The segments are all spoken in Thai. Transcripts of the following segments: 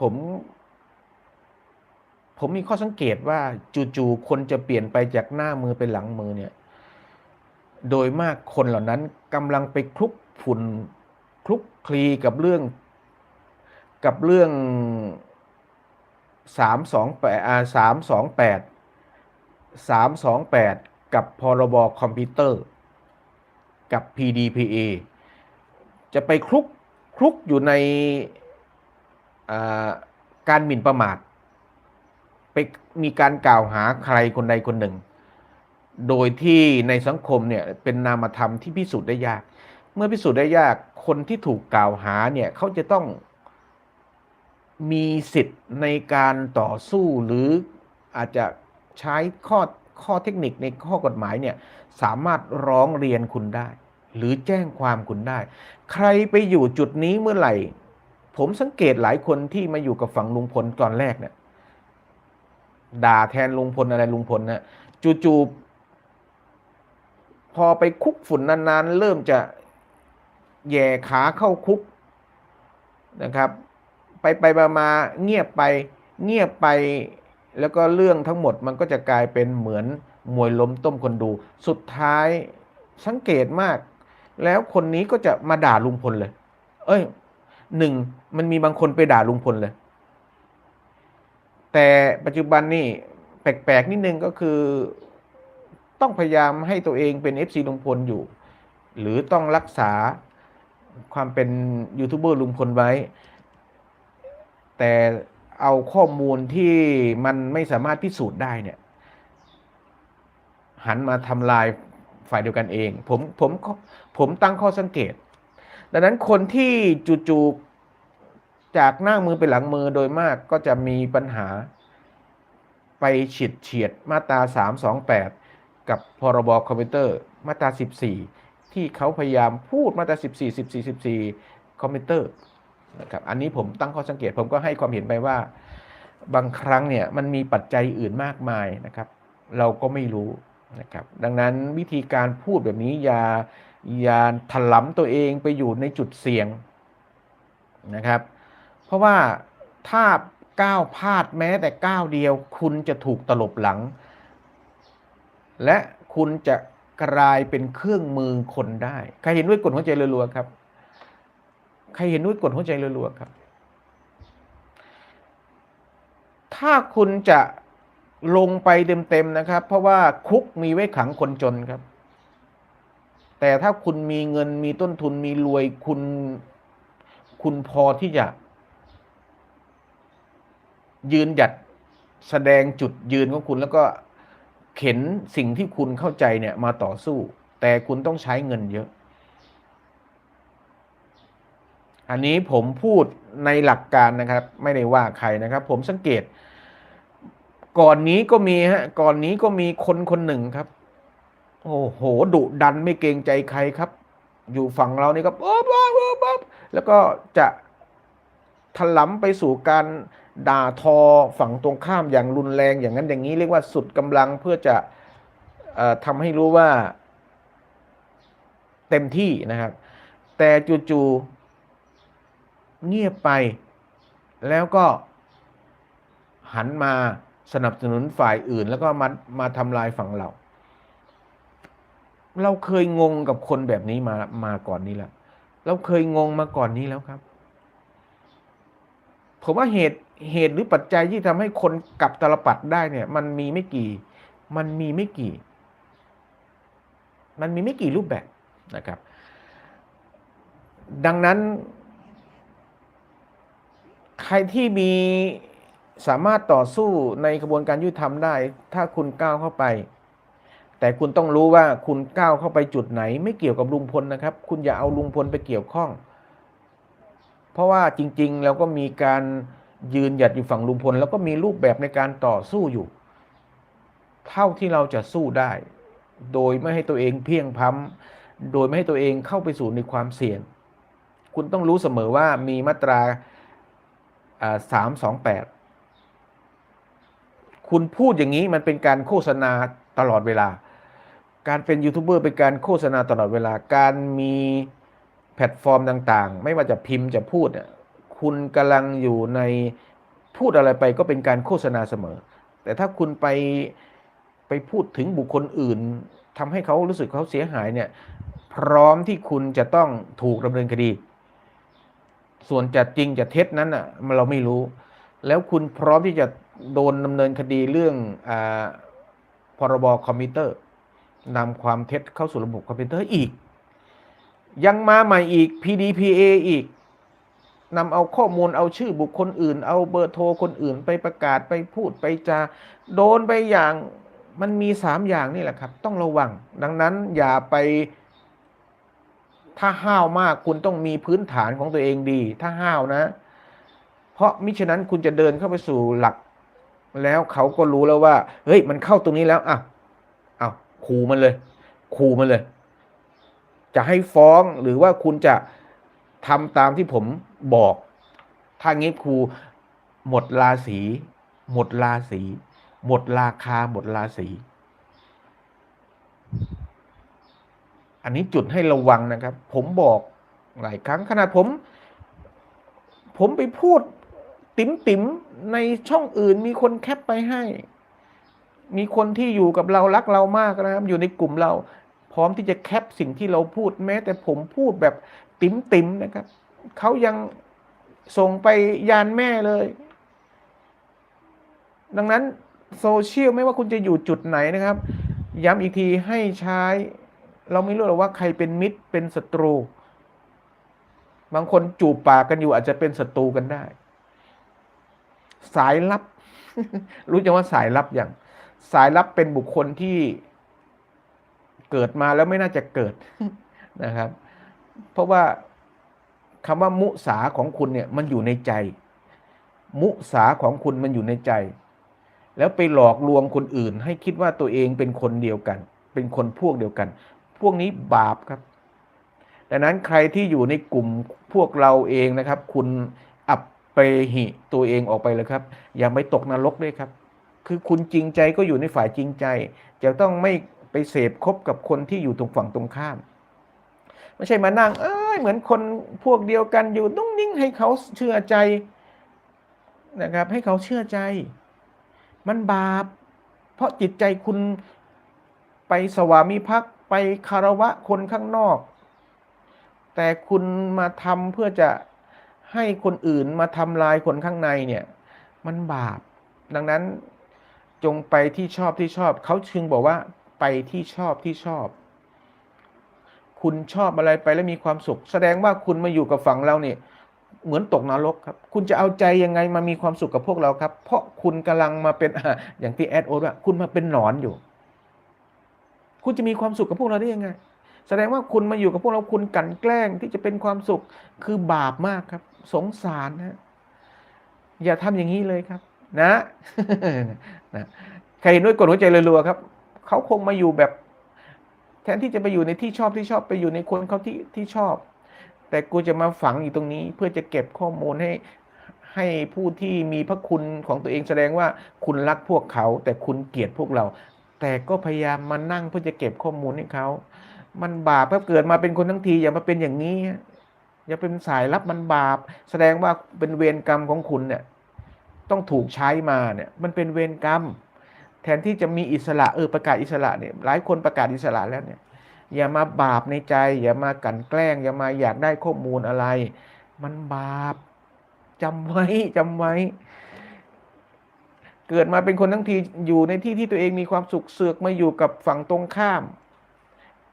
ผม ผมมีข้อสังเกตว่าจู่ๆคนจะเปลี่ยนไปจากหน้ามือเป็นหลังมือเนี่ย โดยมากคนเหล่านั้นกำลังไปคลุกฝุ่นคลุกคลีกับเรื่อง กับเรื่องสามสองแปดอาสามสองแปดสามสองแปดกับพรบคอมพิวเตอร์ กับ PDPA จะไปคลุกคลุกอยู่ใน การหมิ่นประมาทไปมีการกล่าวหาใครคนใดคนหนึ่ง โดยที่ในสังคมเนี่ยเป็นนามธรรมที่พิสูจน์ได้ยาก เมื่อพิสูจน์ได้ยากคนที่ถูกกล่าวหาเนี่ยเขาจะต้องมีสิทธิ์ในการต่อสู้หรืออาจจะใช้ข้อข้อเทคนิคในข้อกฎหมายเนี่ยสามารถร้องเรียนคุณได้ หรือแจ้งความคุณได้ ใครไปอยู่จุดนี้เมื่อไหร่ ผมสังเกตหลายคนที่มาอยู่กับฝั่งลุงพลตอนแรกเนี่ยด่าแทนลุงพลอะไรลุงพลนะจู่ๆพอไปคุกฝุ่นนานๆ เริ่มจะแย่ขาเข้าคุกนะครับ ไปไปมามาเงียบไปเงียบไปแล้วก็เรื่องทั้งหมดมันก็จะกลายเป็นเหมือนมวยล้มต้มคนดู สุดท้ายสังเกตมาก แล้วคนนี้ก็จะมาด่าลุงพลเลย เอ้ย หนึ่งมันมีบางคนไปด่าลุงพลเลย แต่ปัจจุบันนี่แปลกๆนิดนึงก็คือ ต้องพยายามให้ตัวเองเป็น FC ลุงพลอยู่ หรือต้องรักษาความเป็นยูทูบเบอร์ลุงพลไว้ แต่เอาข้อมูลที่มันไม่สามารถพิสูจน์ได้เนี่ย หันมาทำลายฝ่ายเดียวกันเอง ผมผมผมตั้งข้อสังเกต ดังนั้นคนที่จู่ๆจากหน้ามือเป็นหลังมือโดยมากก็จะมีปัญหาไปฉิดเฉียดมาตรา 328 กับพรบคอมพิวเตอร์มาตรา 14 ที่เขาพยายามพูดมาตรา 14 14 14 คอมพิวเตอร์นะครับอันนี้ผมตั้งข้อสังเกตผมก็ให้ความเห็นไปว่า บางครั้งเนี่ยมันมีปัจจัยอื่นมากมายนะครับ เราก็ไม่รู้นะครับดังนั้นวิธีการพูดแบบนี้อย่า อย่าถลำตัวเองไปอยู่ในจุดเสี่ยงนะครับ เพราะว่าถ้าก้าวพลาดแม้แต่ก้าวเดียว คุณจะถูกตลบหลัง และคุณจะกลายเป็นเครื่องมือคนได้ ใครเห็นด้วยกดหัวใจรัวๆครับ ใครเห็นด้วยกดหัวใจรัวๆครับ ถ้าคุณจะลงไปเต็มๆนะครับ เพราะว่าคุกมีไว้ขังคนจนครับ แต่ถ้าคุณมีเงินมีต้นทุนมีรวยคุณ คุณพอที่จะ ยืนหยัดแสดงจุดยืนของคุณแล้วก็เข็นสิ่งที่คุณเข้าใจเนี่ยมาต่อสู้ แต่คุณต้องใช้เงินเยอะ อันนี้ผมพูดในหลักการนะครับ ไม่ได้ว่าใครนะครับ ผมสังเกต ก่อนนี้ก็มีฮะก่อนนี้ก็มีคนคนหนึ่งครับ โอ้โหดุดันไม่เกรงใจใครครับ อยู่ฝั่งเรานี่ครับอ๊อบอ๊อบอ๊อบอ๊อบแล้วก็จะถลำไปสู่การด่าทอฝั่งตรงข้ามอย่างรุนแรงอย่างนั้นอย่างนี้เรียกว่าสุดกำลังเพื่อจะอ่อทำให้รู้ว่าเต็มที่นะครับ แต่จู่ๆเงียบไป แล้วก็หันมาสนับสนุนฝ่ายอื่น แล้วก็มามาทำลายฝั่งเรา เราเคยงงกับคนแบบนี้มามาก่อนนี้แล้วเราเคยงงมาก่อนนี้แล้วครับ ผมว่าเหตุเหตุหรือปัจจัยที่ทำให้คนกลับตลปัดได้เนี่ย มันมีไม่กี่ มันมีไม่กี่ มันมีไม่กี่รูปแบบนะครับ ดังนั้น ใครที่มีสามารถต่อสู้ในกระบวนการยุติธรรมได้ ถ้าคุณก้าวเข้าไป แต่คุณต้องรู้ว่าคุณก้าวเข้าไปจุดไหน ไม่เกี่ยวกับลุงพลนะครับ คุณอย่าเอาลุงพลไปเกี่ยวข้อง เพราะว่าจริงๆเราก็มีการยืนหยัดอยู่ฝั่งลุงพล แล้วก็มีรูปแบบในการต่อสู้อยู่ เท่าที่เราจะสู้ได้ โดยไม่ให้ตัวเองเพียงพ้ำโดยไม่ให้ตัวเองเข้าไปสู่ในความเสี่ยง คุณต้องรู้เสมอว่ามีมาตราสามสองแปดคุณพูดอย่างนี้มันเป็นการโฆษณาตลอดเวลา การเป็นยูทูบเบอร์เป็นการโฆษณาตลอดเวลา การมีแพลตฟอร์มต่างๆ ไม่ว่าจะพิมพ์จะพูดเนี่ยคุณกำลังอยู่ในพูดอะไรไปก็เป็นการโฆษณาเสมอ แต่ถ้าคุณไปไปพูดถึงบุคคลอื่นทำให้เขารู้สึกเขาเสียหายเนี่ยพร้อมที่คุณจะต้องถูกดำเนินคดี ส่วนจะจริงจะเท็จนั้นอะเราไม่รู้ แล้วคุณพร้อมที่จะโดนดำเนินคดีเรื่องอาพรบคอมพิวเตอร์ นำความเท็จเข้าสู่ระบบคอมพิวเตอร์อีก ยังมาใหม่อีก PDPA อีกนำเอาข้อมูลเอาชื่อบุคคลอื่น เอาเบอร์โทรคนอื่นไปประกาศไปพูดไปจา โดนไปอย่างมันมีสามอย่างนี่แหละครับ ต้องระวัง ดังนั้นอย่าไป ถ้าห้าวมากคุณต้องมีพื้นฐานของตัวเองดี ถ้าห้าวนะ เพราะมิฉะนั้นคุณจะเดินเข้าไปสู่หลัก แล้วเขาก็รู้แล้วว่า เฮ้ย มันเข้าตรงนี้แล้วอะ ขู่มันเลยขู่มันเลย จะให้ฟ้องหรือว่าคุณจะทำตามที่ผมบอก ถ้างี้ครูหมดราศีหมดราศีหมดราคาหมดราศีอันนี้จุดให้ระวังนะครับ ผมบอกหลายครั้งขนาดผม ผมไปพูดติ๋มติ๋มในช่องอื่นมีคนแคปไปให้ มีคนที่อยู่กับเรารักเรามากนะครับ อยู่ในกลุ่มเรา พร้อมที่จะแคปสิ่งที่เราพูดแม้ แต่ผมพูดแบบติ๋มติ๋มนะครับเขายังส่งไปยานแม่เลย ดังนั้นโซเชียลไม่ว่าคุณจะอยู่จุดไหนนะครับ ย้ำอีกทีให้ใช้ เราไม่รู้หรอกว่าใครเป็นมิตรเป็นศัตรู บางคนจูบปากกันอยู่อาจจะเป็นศัตรูกันได้ สายลับ รู้จักว่าสายลับอย่าง สายลับเป็นบุคคลที่เกิดมาแล้วไม่น่าจะเกิดนะครับ เพราะว่าคำว่ามุสาของคุณเนี่ยมันอยู่ในใจ มุสาของคุณมันอยู่ในใจ แล้วไปหลอกลวงคนอื่น ให้คิดว่าตัวเองเป็นคนเดียวกัน เป็นคนพวกเดียวกัน พวกนี้บาปครับ ดังนั้นใครที่อยู่ในกลุ่มพวกเราเองนะครับ คุณอับไปหิตัวเองออกไปเลยครับ อย่าไปตกนรกด้วยครับ คือคุณจริงใจก็อยู่ในฝ่ายจริงใจ จะต้องไม่ไปเสพคบกับคนที่อยู่ตรงฝั่งตรงข้าม ไม่ใช่มานั่ง เอ้ยเหมือนคนพวกเดียวกันอยู่นุ่งนิ่งให้เขาเชื่อใจนะครับ ให้เขาเชื่อใจ มันบาป เพราะจิตใจคุณไปสวามิภักดิ์ไปคารวะคนข้างนอก แต่คุณมาทำเพื่อจะให้คนอื่นมาทำลายคนข้างในเนี่ย มันบาป ดังนั้น จงไปที่ชอบที่ชอบ เขาจึงบอกว่าไปที่ชอบที่ชอบ คุณชอบอะไรไปแล้วมีความสุข แสดงว่าคุณมาอยู่กับฝั่งเราเนี่ยเหมือนตกนรกครับ คุณจะเอาใจยังไงมามีความสุขกับพวกเราครับ เพราะคุณกำลังมาเป็นอย่างที่แอดโอตว่าคุณมาเป็นหนอนอยู่ คุณจะมีความสุขกับพวกเราได้ยังไง แสดงว่าคุณมาอยู่กับพวกเราคุณกลันแกล้งที่จะเป็นความสุขคือบาปมากครับ สงสารนะอย่าทำอย่างนี้เลยครับ นะใครเห็นด้วยกดหัวใจรัวๆครับ เขาคงมาอยู่แบบ แทนที่จะไปอยู่ในที่ชอบที่ชอบไปอยู่ในคนเขาที่ที่ชอบ แต่กูจะมาฝังอยู่ตรงนี้ เพื่อจะเก็บข้อมูลให้ให้ผู้ที่มีพระคุณของตัวเองแสดงว่าคุณรักพวกเขา แต่คุณเกลียดพวกเรา แต่ก็พยายามมานั่งเพื่อจะเก็บข้อมูลให้เขา มันบาปถ้าเกิดมาเป็นคนทั้งทีอย่ามาเป็นอย่างนี้ อย่าเป็นสายลับมันบาป แสดงว่าเป็นเวรกรรมของคุณเนี่ย ต้องถูกใช้มาเนี่ยมันเป็นเวรกรรม แทนที่จะมีอิสระเออประกาศอิสระเนี่ยหลายคนประกาศอิสระแล้วเนี่ยอย่ามาบาปในใจ อย่ามากลั่นแกล้ง อย่ามาอยากได้ข้อมูลอะไร มันบาปจำไว้จำไว้ เกิดมาเป็นคนทั้งทีอยู่ในที่ที่ตัวเองมีความสุขเสือกมาอยู่กับฝั่งตรงข้าม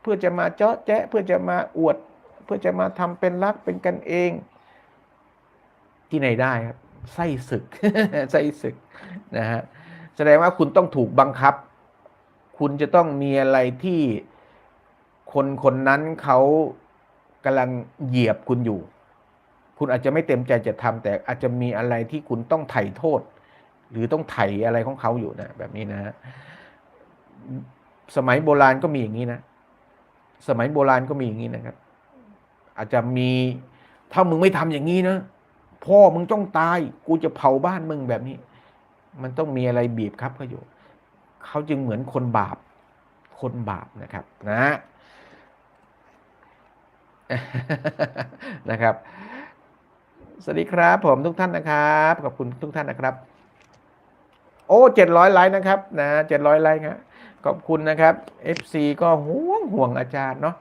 เพื่อจะมาเจาะแจ๊ะเพื่อจะมาอวด เพื่อจะมาทำเป็นรักเป็นกันเอง ที่ไหนได้ครับ ไส้ศึกไส้ศึกนะฮะแสดงว่าคุณต้องถูกบังคับ คุณจะต้องมีอะไรที่คนคนนั้นเขากำลังเหยียบคุณอยู่ คุณอาจจะไม่เต็มใจจะทำแต่อาจจะมีอะไรที่คุณต้องไถ่โทษ หรือต้องไถ่อะไรของเขาอยู่นะแบบนี้นะฮะสมัยโบราณก็มีอย่างนี้นะ สมัยโบราณก็มีอย่างนี้นะครับ อาจจะมีถ้ามึงไม่ทำอย่างนี้นะ พ่อมึงต้องตาย กูจะเผาบ้านมึงแบบนี้ มันต้องมีอะไรบีบครับเขาอยู่เขาจึงเหมือนคนบาป คนบาปนะครับนะนะครับ สวัสดีครับ ผมทุกท่านนะครับ ขอบคุณทุกท่านนะครับ โอ้เจ็ดร้อยไลค์นะครับ นะเจ็ดร้อยไลค์ครับขอบคุณนะครับ FC ก็ห่วงห่วงอาจารย์เนาะ